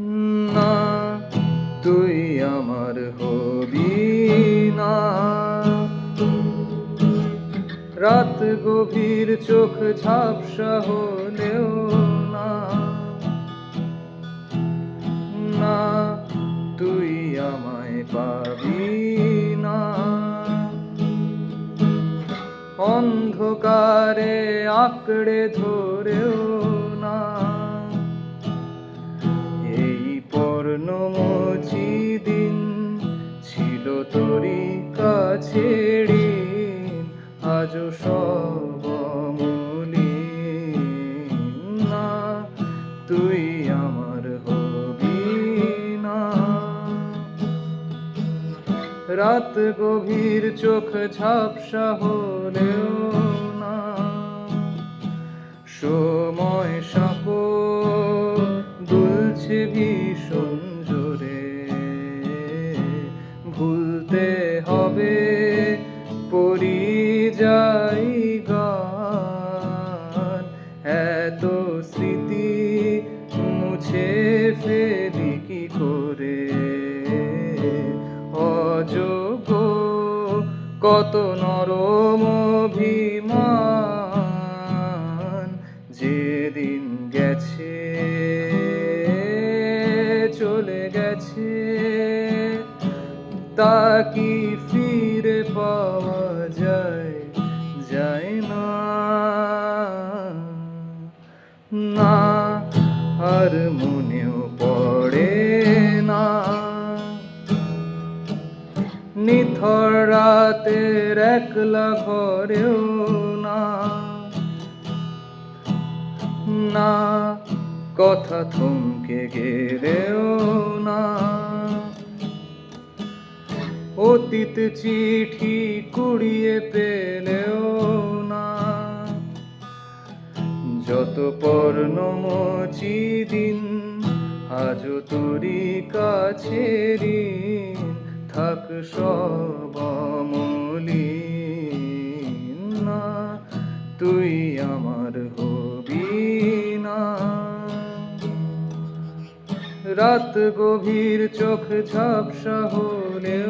না, তুই আমার হবি না। রাত গভীর চোখ ঝাপসা হলেও না। না, তুই আমায় পাবি না। অন্ধকারে আঁকড়ে ধরেও ছিল ছেড়ে আজ অমলিন। না তুই আমার হবি না রাত গভীর চোখ ঝাপসা হলেও স্মৃতি মুছে ফেলি কি করে? কত নরম অভিমান যেদিন গেছে, চলে গেছে, তা কি ফিরে পাওয়া যায় না না, আর মনেও পড়ে না। নিথর রাতের একলা ঘরেও না না, কথা থমকে গেলেও না। অতীত চিঠি কুড়িয়ে পেলেও না যত পর্ণমোচি দিন, আজও তোরই কাছে থাক সব। না, তুই আমার হবি না রাত গভীর চোখ ঝাপসা হলেও